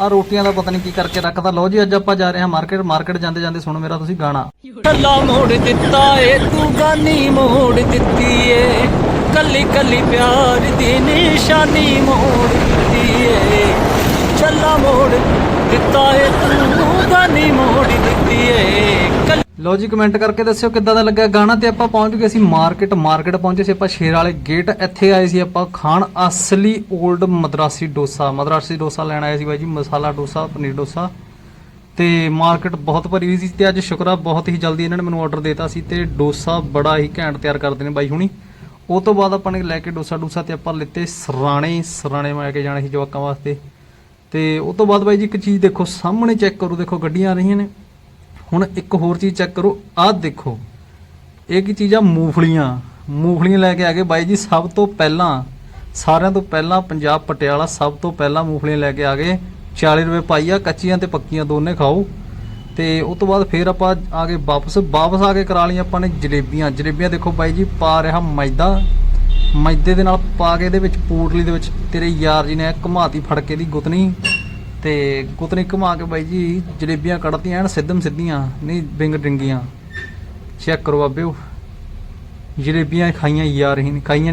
ਆ ਰੋਟੀਆਂ ਦਾ ਪਤਾ ਨਹੀਂ ਕੀ ਕਰਕੇ ਰੱਖਦਾ ਲਓ ਜੀ, ਅੱਜ ਆਪਾਂ ਜਾ ਰਹੇ ਹਾਂ ਮਾਰਕੀਟ ਮਾਰਕੀਟ ਜਾਂਦੇ ਜਾਂਦੇ ਸੁਣੋ ਮੇਰਾ ਤੁਸੀਂ ਗਾਣਾ। ਕੱਲਾ ਮੋੜ ਦਿੱਤਾ ਏ, ਤੂੰ ਗਾਨੀ ਮੋੜ ਦਿੱਤੀ ਏ। ਕੱਲੀ ਕੱਲੀ ਪਿਆਰ ਦੀ ਨਿਸ਼ਾਨੀ ਮੋੜ ਦਿੱਤੀ ਏ। ਚੱਲਾ ਮੋੜ ਦਿੱਤਾ ਏ, ਤੂੰ ਗਾਨੀ ਕੱਲੀ ਲਓ ਜੀ ਕਮੈਂਟ ਕਰਕੇ ਦੱਸਿਓ ਕਿੱਦਾਂ ਦਾ ਲੱਗਾ ਗਾਣਾ ਤੇ ਆਪਾਂ ਪਹੁੰਚ ਗਏ ਸੀ ਮਾਰਕੀਟ। ਮਾਰਕੀਟ ਪਹੁੰਚੇ ਸੀ ਆਪਾਂ ਸ਼ੇਰ ਵਾਲੇ ਗੇਟ ਇੱਥੇ ਆਏ ਸੀ ਆਪਾਂ ਖਾਣ ਅਸਲੀ 올ਡ ਮਦਰਾਸੀ ਡੋਸਾ। ਮਦਰਾਸੀ ਡੋਸਾ ਲੈਣ ਆਏ ਸੀ ਬਾਈ ਜੀ, ਮਸਾਲਾ ਡੋਸਾ, ਪਨੀਰ ਡੋਸਾ। ਤੇ ਮਾਰਕੀਟ ਬਹੁਤ ਭਰੀ ਹੋਈ ਸੀ ਤੇ ਅੱਜ ਸ਼ੁਕਰਾ ਬਹੁਤ ਹੀ ਜਲਦੀ ਇਹਨਾਂ ਨੇ ਮੈਨੂੰ ਆਰਡਰ ਦੇਤਾ ਸੀ ਤੇ ਡੋਸਾ ਬੜਾ ਹੀ ਘੈਂਟ ਤਿਆਰ ਕਰਦੇ ਨੇ ਬਾਈ ਹੁਣੀ। ਉਹ ਤੋਂ ਬਾਅਦ ਆਪਾਂ ਨੇ ਲੈ ਕੇ ਡੋਸਾ ਡੋਸਾ ਤੇ ਆਪਾਂ ਲਿੱਤੇ ਸਰਾਣੇ। ਸਰਾਣੇ ਮੈਂ ਕੇ ਜਾਣੇ ਸੀ ਜਵਾਕਾਂ ਵਾਸਤੇ। ਤੇ ਉਹ ਤੋਂ ਬਾਅਦ ਬਾਈ ਜੀ ਇੱਕ ਚੀਜ਼ ਦੇਖੋ, ਸਾਹਮਣੇ ਚੈੱਕ ਕਰੋ, ਦੇਖੋ ਗੱਡੀਆਂ ਆ ਰਹੀਆਂ ਨੇ। ਹੁਣ ਇੱਕ ਹੋਰ ਚੀਜ਼ ਚੈੱਕ ਕਰੋ, ਆਹ ਦੇਖੋ। ਇਹ ਕੀ ਚੀਜ਼ ਆ ਮੂੰਗਫਲੀਆਂ? ਮੂੰਗਫਲੀਆਂ ਲੈ ਕੇ ਆ ਗਏ ਬਾਈ ਜੀ, ਸਭ ਤੋਂ ਪਹਿਲਾਂ, ਸਾਰਿਆਂ ਤੋਂ ਪਹਿਲਾਂ ਪੰਜਾਬ ਪਟਿਆਲਾ ਸਭ ਤੋਂ ਪਹਿਲਾਂ ਮੂੰਗਫਲੀਆਂ ਲੈ ਕੇ ਆ ਗਏ। 40 ਰੁਪਏ ਪਾਈ ਆ, ਕੱਚੀਆਂ ਤੇ ਪੱਕੀਆਂ ਦੋਨੇ ਖਾਓ। ਤੇ ਉਸ ਤੋਂ ਬਾਅਦ ਫੇਰ ਆਪਾਂ ਆ ਗਏ ਵਾਪਸ। ਵਾਪਸ ਆ ਕੇ ਕਰਾ ਲਈਆਂ ਆਪਾਂ ਨੇ ਜਲੇਬੀਆਂ। ਜਲੇਬੀਆਂ ਦੇਖੋ ਬਾਈ ਜੀ, ਪਾ ਰਿਹਾ ਮੈਦਾ। ਮੈਦੇ ਦੇ ਨਾਲ ਪਾ ਕੇ ਇਹਦੇ ਵਿੱਚ ਪੂਟਲੀ ਦੇ ਵਿੱਚ। ਤੇਰੇ ਯਾਰ ਜੀ ਨੇ ਘੁਮਾਤੀ ਫੜ ਕੇ ਦੀ ਗੁੱਤਨੀ। ਤੇ ਗੁੱਤਨੀ ਘੁਮਾ ਕੇ ਬਾਈ ਜੀ ਜਲੇਬੀਆਂ ਕੱਢਤੀਆਂ ਐਨ, ਸਿੱਧਮ ਸਿੱਧੀਆਂ, ਨਹੀਂ ਬਿੰਗ ਡਿੰਗੀਆਂ ਚੈੱਕ ਕਰੋ ਬਾਬਿਓ। ਜਲੇਬੀਆਂ ਖਾਈਆਂ ਯਾਰ ਹੀ ਨਹੀਂ ਖਾਈਆਂ ਨੀ